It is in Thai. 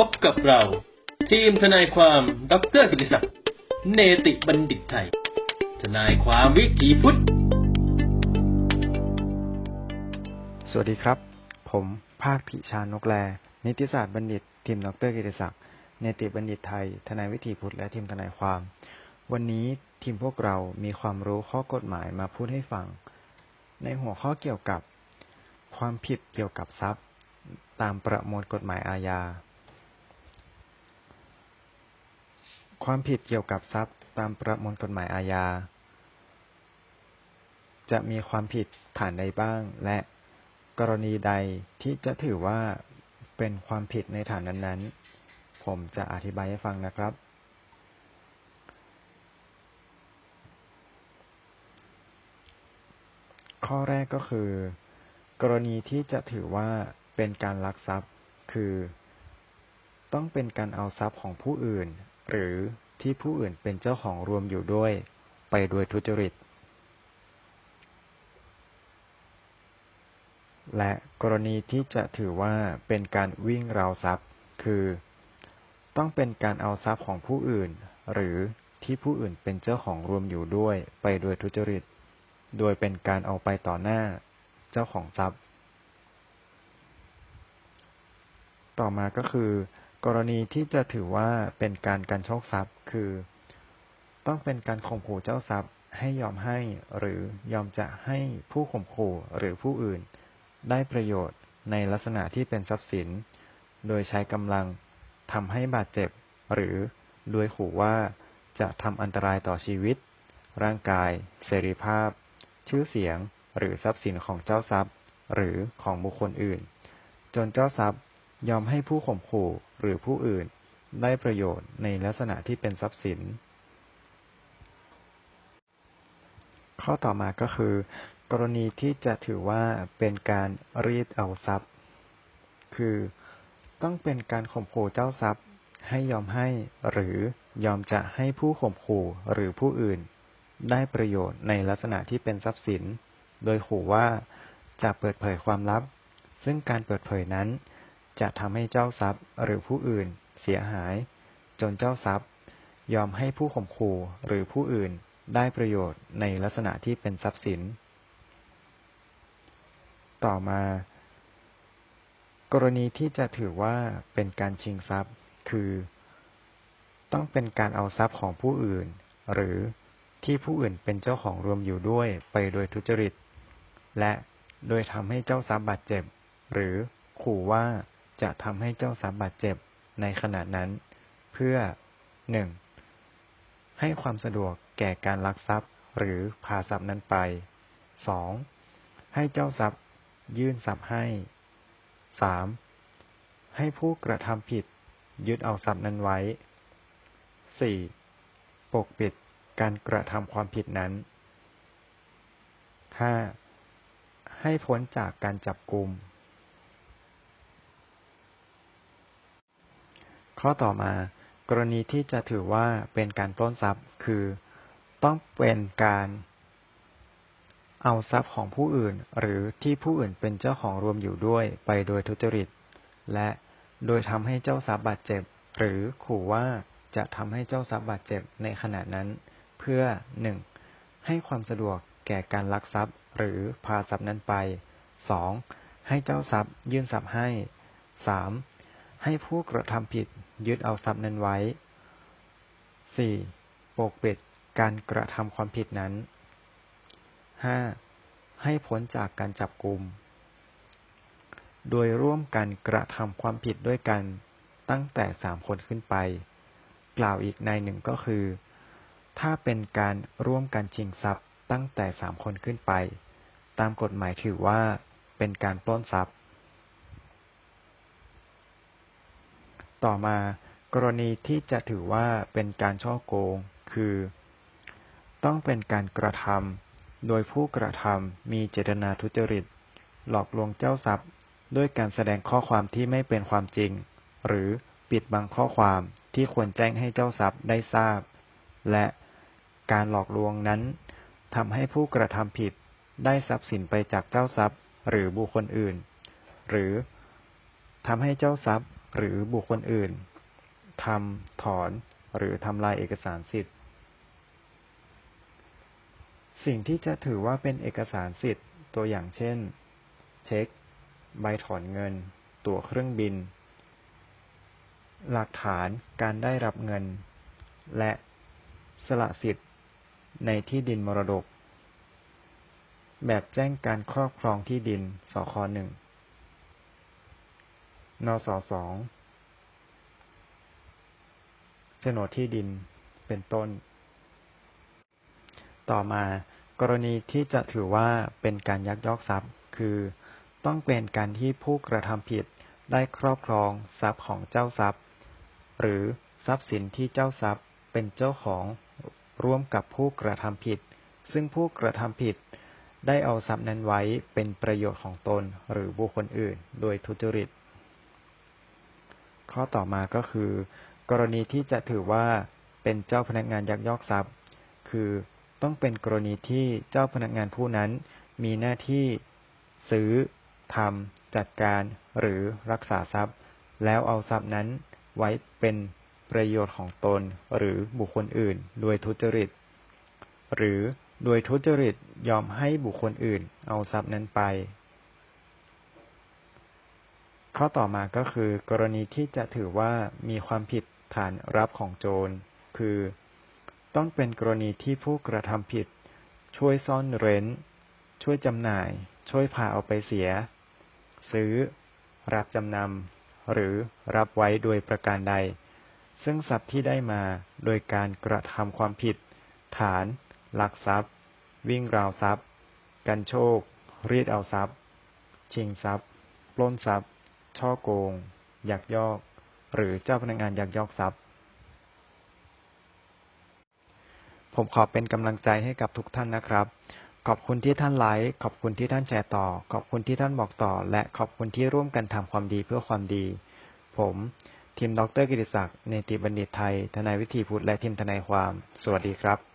พบกับเรา ทีมทนายความดรกิติศักดิ์เนติบัณฑิตไทย ทนายความวิถีพุทธ สวัสดีครับ ผมภาคพิชานกแล นิติศาสตร์บัณฑิต ทีมดรกิติศักดิ์เนติบัณฑิตไทย ทนายวิถีพุทธและทีมทนายความ วันนี้ทีมพวกเรามีความรู้ข้อกฎหมายมาพูดให้ฟัง ในหัวข้อเกี่ยวกับ ความผิดเกี่ยวกับทรัพย์ ตามประมวลกฎหมายอาญา ความผิดเกี่ยวกับทรัพย์ตามประมวลกฎหมายอาญา จะมีความผิดฐานใดบ้าง และกรณีใดที่จะถือว่าเป็นความผิดในฐานนั้นๆ ผมจะอธิบายให้ฟังนะครับ ข้อแรกก็คือ กรณีที่จะถือว่าเป็นการลักทรัพย์ คือ ต้องเป็นการเอาทรัพย์ของผู้อื่น หรือที่ผู้อื่นเป็นเจ้าของรวมอยู่ด้วย ไปโดยทุจริต และกรณีที่จะถือว่าเป็นการวิ่งราวทรัพย์ คือ ต้องเป็นการเอาทรัพย์ของผู้อื่น หรือที่ผู้อื่นเป็นเจ้าของรวมอยู่ด้วย ไปโดยทุจริต โดยเป็นการเอาไปต่อหน้าเจ้าของทรัพย์ ต่อมาก็คือ กรณีที่จะถือว่าเป็นการกันโชคทรัพย์คือ ต้องเป็นการข่มขู่เจ้าทรัพย์ให้ยอมให้หรือยอมจะให้ผู้ข่มขู่หรือผู้อื่น ได้ประโยชน์ในลักษณะที่เป็นทรัพย์สิน โดยใช้กำลังทำให้บาดเจ็บ หรือโดยขู่ว่าจะทำอันตรายต่อชีวิต ร่างกาย เสรีภาพ ชื่อเสียง หรือทรัพย์สินของเจ้าทรัพย์ หรือของบุคคลอื่น จนเจ้าทรัพย์ ยอมให้ผู้ข่มขู่หรือผู้อื่นได้ประโยชน์ในลักษณะที่เป็นทรัพย์สิน ข้อต่อมาก็คือ กรณีที่จะถือว่าเป็นการรีดเอาทรัพย์ คือ ต้องเป็นการข่มขู่เจ้าทรัพย์ ให้ยอมให้หรือยอมจะให้ผู้ข่มขู่หรือผู้อื่น ได้ประโยชน์ในลักษณะที่เป็นทรัพย์สิน โดยขู่ว่าจะเปิดเผยความลับ ซึ่งการเปิดเผยนั้น จะทำให้เจ้าทรัพย์หรือผู้อื่นเสียหาย จนเจ้าทรัพย์ ยอมให้ผู้ข่มขู่หรือผู้อื่นได้ประโยชน์ในลักษณะที่เป็นทรัพย์สิน ต่อมา กรณีที่จะถือว่าเป็นการชิงทรัพย์ คือ ต้องเป็นการเอาทรัพย์ของผู้อื่น หรือที่ผู้อื่นเป็นเจ้าของรวมอยู่ด้วยไปโดยทุจริต และโดยทำให้เจ้าทรัพย์บาดเจ็บ หรือขู่ว่า จะทำให้เจ้าทรัพย์บาดเจ็บในขณะนั้น เพื่อหนึ่งให้ความสะดวกแก่การลักทรัพย์หรือพาทรัพย์นั้นไปสองให้เจ้าทรัพย์ยื่นทรัพย์ให้สามให้ผู้กระทำผิดยึดเอาทรัพย์นั้นไว้สี่ปกปิดการกระทำความผิดนั้นห้าให้พ้นจากการจับกุม ข้อต่อมา กรณีที่จะถือว่าเป็นการปล้นทรัพย์คือ ต้องเป็นการเอาทรัพย์ของผู้อื่น หรือที่ผู้อื่นเป็นเจ้าของรวมอยู่ด้วยไปโดยทุจริต และโดยทำให้เจ้าทรัพย์บาดเจ็บ หรือขู่ว่าจะทำให้เจ้าทรัพย์บาดเจ็บในขณะนั้น เพื่อหนึ่งให้ความสะดวกแก่การลักทรัพย์ หรือพาทรัพย์นั้นไปสองให้เจ้าทรัพย์ยื่นทรัพย์ให้สาม ให้ผู้กระทำผิดยึดเอาทรัพย์นั้นไว้สี่ปกปิดการกระทำความผิดนั้นห้าให้พ้นจากการจับกลุมโดยร่วมกันกระทำความผิดด้วยกันตั้งแต่สามคนขึ้นไป กล่าวอีกในหนึ่งก็คือ ถ้าเป็นการร่วมกันชิงทรัพย์ตั้งแต่สามคนขึ้นไป ตามกฎหมายถือว่าเป็นการปล้นทรัพย์ ต่อมากรณีที่จะถือว่าเป็นการช่อโกง คือ ต้องเป็นการกระทำโดยผู้กระทำมีเจตนาทุจริต หลอกลวงเจ้าทรัพย์ ด้วยการแสดงข้อความที่ไม่เป็นความจริง หรือปิดบังข้อความที่ควรแจ้งให้เจ้าทรัพย์ได้ทราบ และการหลอกลวงนั้นทำให้ผู้กระทำผิดได้ทรัพย์สินไปจากเจ้าทรัพย์ หรือบุคคลอื่น หรือทำให้เจ้าทรัพย์ หรือบุคคลอื่นทำถอนหรือทำลายเอกสารสิทธิ์ สิ่งที่จะถือว่าเป็นเอกสารสิทธิ์ตัวอย่างเช่น เช็ค ใบถอนเงิน ตั๋วเครื่องบิน หลักฐานการได้รับเงิน และสละสิทธิ์ในที่ดินมรดก แบบแจ้งการครอบครองที่ดิน สคหนึ่ง นสสองโฉนดที่ดินเป็นต้น ต่อมากรณีที่จะถือว่าเป็นการยักยอกทรัพย์ คือต้องเป็นการที่ผู้กระทำผิดได้ครอบครองทรัพย์ของเจ้าทรัพย์ หรือทรัพย์สินที่เจ้าทรัพย์เป็นเจ้าของร่วมกับผู้กระทำผิด ซึ่งผู้กระทำผิดได้เอาทรัพย์นั้นไว้เป็นประโยชน์ของตนหรือบุคคลอื่น โดยทุจริต ข้อต่อมาก็คือ กรณีที่จะถือว่าเป็นเจ้าพนักงานยักยอกทรัพย์ คือต้องเป็นกรณีที่เจ้าพนักงานผู้นั้น มีหน้าที่ซื้อทำจัดการหรือรักษาทรัพย์ แล้วเอาทรัพย์นั้นไว้เป็นประโยชน์ของตนหรือบุคคลอื่น โดยทุจริต หรือโดยทุจริตยอมให้บุคคลอื่น เอาทรัพย์นั้นไป ข้อต่อมาก็คือ กรณีที่จะถือว่ามีความผิดฐานรับของโจร คือ ต้องเป็นกรณีที่ผู้กระทำผิด ช่วยซ่อนเร้น ช่วยจำหน่าย ช่วยพาเอาไปเสีย ซื้อ รับจำนำ หรือรับไว้โดยประการใด ซึ่งทรัพย์ที่ได้มาโดยการกระทำความผิด ฐานลักทรัพย์ วิ่งราวทรัพย์ กันโชค รีดเอาทรัพย์ ชิงทรัพย์ ปล้นทรัพย์ ช่อโกง ยักยอก หรือเจ้าพนักงานยักยอกทรัพย์ ผมขอเป็นกำลังใจให้กับทุกท่านนะครับ ขอบคุณที่ท่านไลค์ ขอบคุณที่ท่านแชร์ต่อ ขอบคุณที่ท่านบอกต่อ และขอบคุณที่ร่วมกันทำความดีเพื่อความดี ผมทีมดรกิติศักดิ์เนติบัณฑิตไทย ทนายวิธีพุทธและทีมทนายความ สวัสดีครับ